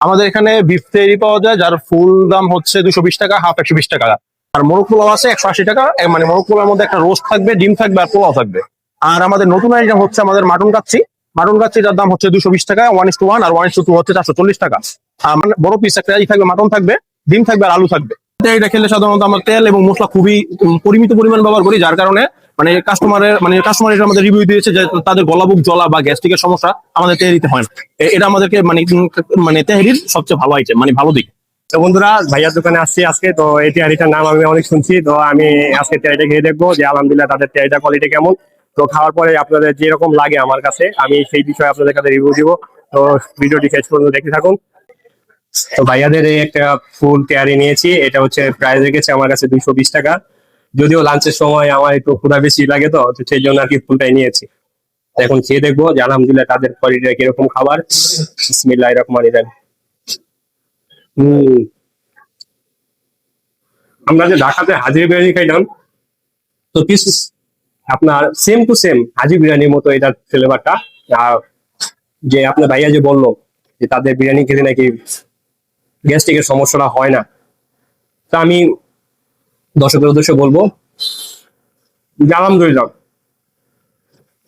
আমাদের এখানে বিফ তেরি পাওয়া যায়, যার ফুল দাম হচ্ছে দুশো টাকা হাফ একশো বিশ টাকা। আর মোরগ পোলাও আছে একশো আশি টাকা মানে মোরগ পোলাওর মধ্যে একটা রোস্ট থাকবে, ডিম থাকবে আর পোলাও থাকবে। আর আমাদের নতুন আইটেম হচ্ছে আমাদের মাটন কাচ্ছি মাটন কাচ্ছি যার দাম হচ্ছে দুশো বিশ টাকা ওয়ান ইস টু ওয়ান আর ওয়ান ইস টু টু হচ্ছে চারশো চল্লিশ টাকা। মানে বড় পিস একটা থাকবে মাটন থাকবে, ডিম থাকবে আর আলু থাকবে। এটা খেলে সাধারণত আমরা তেল এবং মশলা খুবই পরিমিত পরিমাণ ব্যবহার করি, যার কারণে মানে কাস্টমারের মানে কাস্টমার এটা আমাদের রিভিউ দিয়েছে যে তাদের গলাবুক জ্বলা বা গ্যাস্ট্রিকের সমস্যা আমাদের তেহারিতে হয় না। এটা আমাদেরকে মানে মানে তেহারির সবচেয়ে ভালো আইটেম মানে ভালো দিক। তো বন্ধুরা, ভাইয়ার দোকানে আসছি আজকে, তো এই তেহারিটার নাম আমি অনেক শুনছি, তো আমি আজকে তেহারিটা খেয়ে দেখব যে আলহামদুলিল্লাহ তাদের তেয়ারিটা কোয়ালিটি কেমন। তো খাওয়ার পরে আপনাদের যেরকম লাগে আমার কাছে, আমি সেই বিষয়ে আপনাদের কাছে রিভিউ দিব। তো ভিডিওটি শেষ পর্যন্ত দেখতে থাকুন। তো ভাইয়াদের এই একটা ফুল তেয়ারি নিয়েছি, এটা হচ্ছে প্রাইস রেখেছে আমার কাছে দুইশো বিশ টাকা। যদিও লাঞ্চের সময় আমার একটু ক্ষুধা বেশি লাগে তো সেই জন্য আর কি ফুলটাই নিয়েছি এখন খেয়ে দেখব, যে আলহামদুলিল্লাহ তাদের কোয়ালিটিটা কীরকম খাবার। বিসমিল্লাহ রহমান রহিম হম। আমরা যে ঢাকাতে হাজির বিরিয়ানি খাইলাম, তো পিস আপনার সেম টু সেম হাজি বিরিয়ানির মতো এটার ফ্লেভারটা আর যে আপনার ভাইয়া যে বলল, যে তাদের বিরিয়ানি খেতে নাকি গ্যাস্ট্রিকের সমস্যাটা হয় না। তা আমি দর্শকের উদ্দেশ্যে বলব যে আলহামদুলিল্লাহ।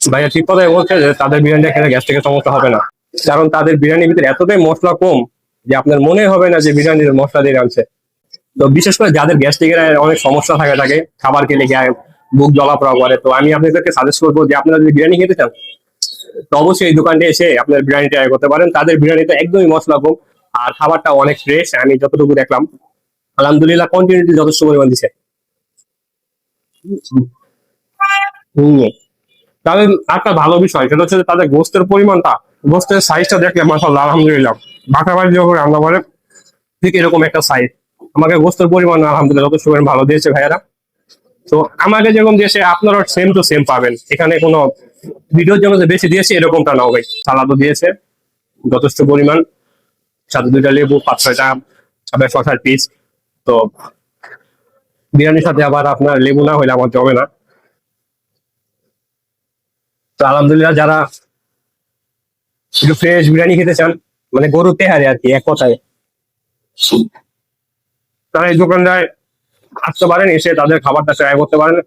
ভাইয়া ঠিক কথাই বলছে যে তাদের বিরিয়ানিটা খেলে গ্যাস্ট্রিকের সমস্যা হবে না। কারণ তাদের বিরিয়ানির ভিতরে এতটাই মশলা কম যে আপনার মনে হবে না যে বিরিয়ানির মশলা দিয়ে রাঁধছে। তো বিশেষ করে যাদের গ্যাস্ট্রিকের অনেক সমস্যা থাকে থাকে খাবার খেলে গায়ে বুক জ্বলাপোড়া করে। তো আমি আপনাদেরকে সাজেস্ট করব যে আপনারা যদি বিরিয়ানি খেতে চান তো অবশ্যই এই দোকানটা এসে আপনার বিরিয়ানি ট্রাই করতে পারেন। তাদের বিরিয়ানিটা একদমই মশলা কম আর খাবারটা অনেক ফ্রেশ আমি যতটুকু দেখলাম। আলহামদুলিল্লাহ কন্টিনিউটি যথেষ্ট পরিমাণ দিছে। তাদের একটা ভালো বিষয়, সেটা হচ্ছে তাদের গোস্তের পরিমাণটা, গোস্তের সাইজটা দেখলে মাসাল্লাহ আলহামদুলিল্লাহ। বাসা বাড়ি যখন রান্না করে, ঠিক এরকম একটা সাইজ আমাকে গোস্তের পরিমাণ, আলহামদুলিল্লাহ, যথেষ্ট পরিমাণ ভালো দিয়েছে ভাইয়ারা। তো আমাকে যেরকম দিয়েছে, আপনারা সেম টু সেম পাবেন। এখানে কোনো ভিডিওর জন্য যে বেশি দিয়েছে, এরকমটা নাও ভাই। সালাদও দিয়েছে, যথেষ্ট পরিমাণ। সাথে দুইটা লেবু, পাঁচ ছয়টা শশার পিস তো বিরিয়ানির সাথে আবার আপনার লেবু না হলে আমার জমে না। তো আলহামদুলিল্লাহ যারা একটু ফ্রেশ বিরিয়ানি খেতে চান মানে গরু তেহারে আর কি, এক কথায়। তারা এই দোকানদার আসতে পারেন, এসে তাদের খাবারটা ট্রাই করতে পারেন।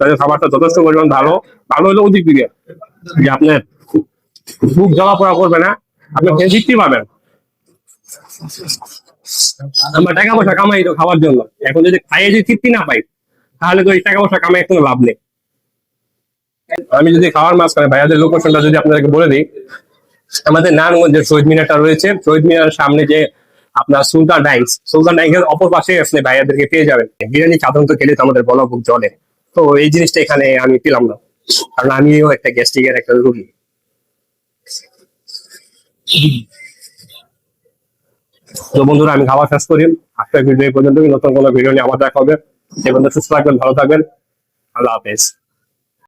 তাদের খাবারটা যথেষ্ট পরিমাণ ভালো। ভালো হলে অধিক দিকে যে আপনার বুক জ্বলা পড়া করবে না, আপনি পাবেন। আমরা টাকা পয়সা কামাই তো খাওয়ার জন্য। এখন যদি খাইয়ে যদি তৃপ্তি না পাই, তাহলে তো এই টাকা পয়সা কামাই কোনো লাভ নেই। আমি যদি খাওয়ার মাছ মাঝখানে ভাইয়াদের লোকেশনটা যদি আপনাদেরকে বলে দিই, আমাদের নারায়ণগঞ্জের শহীদ মিনারটা রয়েছে, শহীদ মিনারের সামনে যে আপনার সুলতান ডাইংস সুলতান ডাইংস এর অপর পাশে আসলে ভাইয়াদেরকে পেয়ে যাবেন। বিরিয়ানি সাধারণত খেলে তো আমাদের বলা বুক জলে তো এই জিনিসটা এখানে আমি পেলাম না। কারণ আমিও একটা গ্যাস্ট্রিকের একটা রোগী। তো বন্ধুরা, আমি খাওয়া শেষ করি। আজকের ভিডিও পর্যন্ত নতুন কোনো ভিডিও নিয়ে আবার দেখা হবে। সে পর্যন্ত সুস্থ থাকবেন, ভালো থাকবেন। আল্লাহ হাফেজ।